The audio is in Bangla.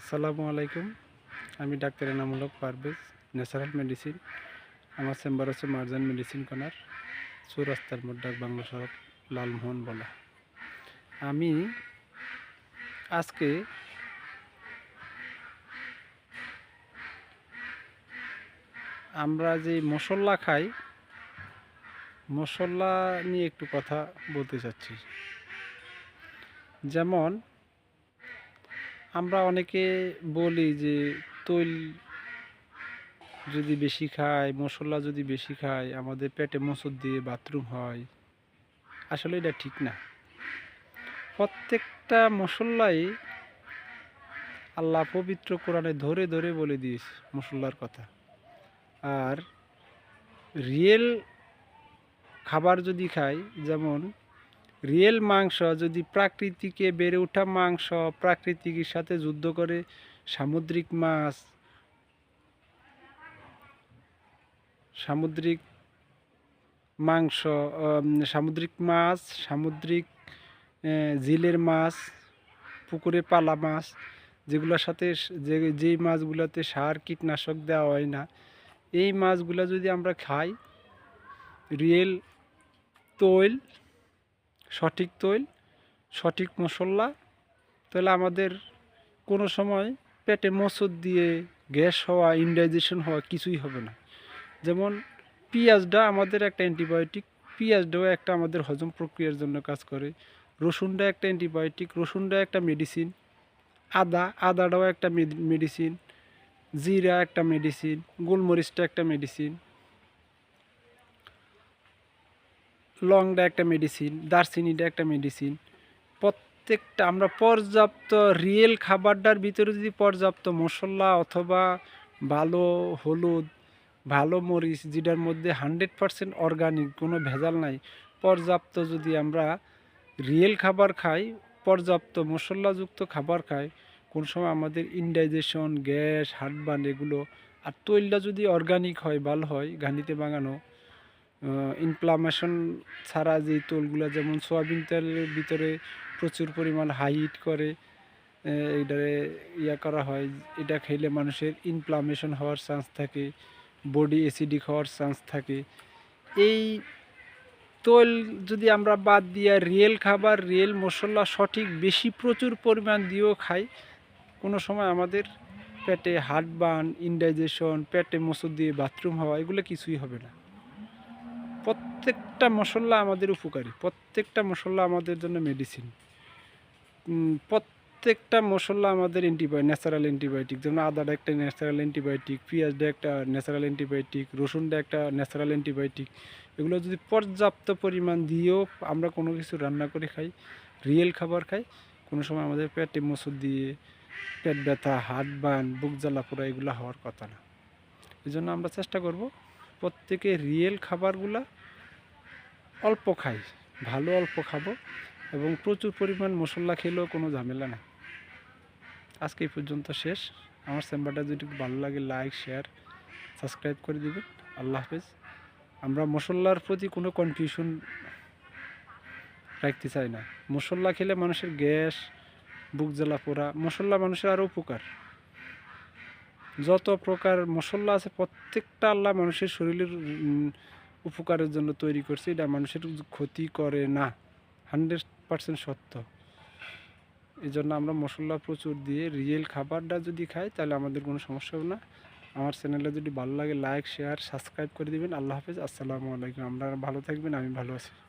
আসসালামু আলাইকুম। আমি ডাক্তার এনামূলক পারভেজ ন্যাচারাল মেডিসিন। আমার চেম্বার হচ্ছে মার্জান মেডিসিন কর্নার সুরাস্তার মোড়, ডাক বাংলা সড়ক, লালমোহন বলা। আমি আজকে আমরা যে মশলা খাই, মশলা নিয়ে একটু কথা বলতে চাচ্ছি। যেমন আমরা অনেকে বলি যে তৈল যদি বেশি খাই মশলা যদি বেশি খাই আমাদের পেটে মোচড় দিয়ে বাথরুম হয়। আসলে এটা ঠিক না। প্রত্যেকটা মশলাই আল্লাহ পবিত্র কোরআনে ধরে ধরে বলে দিয়েছে মশলার কথা। আর রিয়েল খাবার যদি খাই যেমন রিয়েল মাংস যদি প্রাকৃতিকে বেড়ে ওঠা মাংস প্রাকৃতিকের সাথে যুদ্ধ করে, সামুদ্রিক মাছ, সামুদ্রিক মাংস সামুদ্রিক মাছ, সামুদ্রিক জিলের মাছ, পুকুরে পালা মাছ, যেগুলোর সাথে যে, যেই মাছগুলোতে সার, কীটনাশক দেওয়া হয় না, এই মাছগুলো যদি আমরা খাই, রিয়েল তৈল সঠিক তৈল, সঠিক মশলা। তাহলে আমাদের কোনো সময় পেটে মোচড় দিয়ে গ্যাস হওয়া, ইনডাইজেশন হওয়া কিছুই হবে না। যেমন পেঁয়াজটা আমাদের একটা অ্যান্টিবায়োটিক, পেঁয়াজটাও একটা আমাদের হজম প্রক্রিয়ার জন্য কাজ করে। রসুনটা একটা অ্যান্টিবায়োটিক, রসুনটা একটা মেডিসিন, আদা, আদাটাও একটা মেডিসিন, জিরা একটা মেডিসিন, গোলমরিচটা একটা মেডিসিন। লংটা একটা মেডিসিন দারচিনিটা একটা মেডিসিন প্রত্যেকটা, আমরা পর্যাপ্ত রিয়েল খাবারটার ভিতরে যদি পর্যাপ্ত মশলা অথবা ভালো হলুদ, ভালো মরিচ, যেটার মধ্যে হান্ড্রেড পারসেন্ট অর্গানিক কোনো ভেজাল নাই, পর্যাপ্ত যদি আমরা রিয়েল খাবার খাই, পর্যাপ্ত মশলাযুক্ত খাবার খাই, কোন সময় আমাদের ইনডাইজেশন গ্যাস হার্টবার্ন এগুলো, আর তৈলটা যদি অর্গানিক হয়, ভালো হয়, ঘানিতে বানানো ইনফ্লামেশন ছাড়া যে তৈলগুলো, যেমন সয়াবিন তেলের ভিতরে প্রচুর পরিমাণ হাইট করে এটারে ইয়া করা হয়, এটা খেলে মানুষের ইনফ্লামেশন হওয়ার চান্স থাকে বডি অ্যাসিডিক হওয়ার চান্স থাকে। এই তৈল যদি আমরা বাদ দিয়ে রিয়েল খাবার রিয়েল মশলা সঠিক বেশি প্রচুর পরিমাণ দিয়েও খাই, কোনো সময় আমাদের পেটে হার্টবার্ন ইনডাইজেশন পেটে মোচড় দিয়ে বাথরুম হওয়া, এগুলো কিছুই হবে না। প্রত্যেকটা মশলা আমাদের উপকারী। প্রত্যেকটা মশলা আমাদের জন্য মেডিসিন প্রত্যেকটা মশলা আমাদের অ্যান্টিবায়োটিক ন্যাচারাল অ্যান্টিবায়োটিক যেমন আদাটা একটা ন্যাচারাল অ্যান্টিবায়োটিক পেঁয়াজটা একটা ন্যাচারাল অ্যান্টিবায়োটিক রসুনটা একটা ন্যাচারাল অ্যান্টিবায়োটিক এগুলো যদি পর্যাপ্ত পরিমাণ দিয়েও আমরা কোনো কিছু রান্না করে খাই রিয়েল খাবার খাই, কোনো সময় আমাদের পেটে মোচড় দিয়ে পেট ব্যথা, হাত বান, বুক জ্বালা পোড়া এগুলো হওয়ার কথা না। এই জন্য আমরা চেষ্টা করব প্রত্যেকে রিয়েল খাবারগুলা অল্প খাই, ভালো অল্প খাব এবং প্রচুর পরিমাণ মশলা খেলেও কোনো ঝামেলা না আজকে এই পর্যন্ত শেষ। আমার চেম্বারটা যদি ভালো লাগে, লাইক, শেয়ার, সাবস্ক্রাইব করে দিবেন। আল্লাহ হাফেজ। আমরা মশলার প্রতি কোনো কনফিউশন রাখতে চাই না। মশলা খেলে মানুষের গ্যাস, বুক জ্বালা পোড়া, মশলা মানুষের আরও উপকার। যত প্রকার মশলা আছে, প্রত্যেকটা আল্লাহ মানুষের শরীরের উপকারের জন্য তৈরি করছে। এটা মানুষের ক্ষতি করে না। হান্ড্রেড পার্সেন্ট সত্য। এই জন্য আমরা মশলা প্রচুর দিয়ে রিয়েল খাবারটা যদি খাই, তাহলে আমাদের কোনো সমস্যা হবে না। আমার চ্যানেলে যদি ভালো লাগে লাইক শেয়ার সাবস্ক্রাইব করে দিবেন। আল্লাহ হাফেজ। আসসালামু আলাইকুম। আপনারা ভালো থাকবেন, আমি ভালো আছি।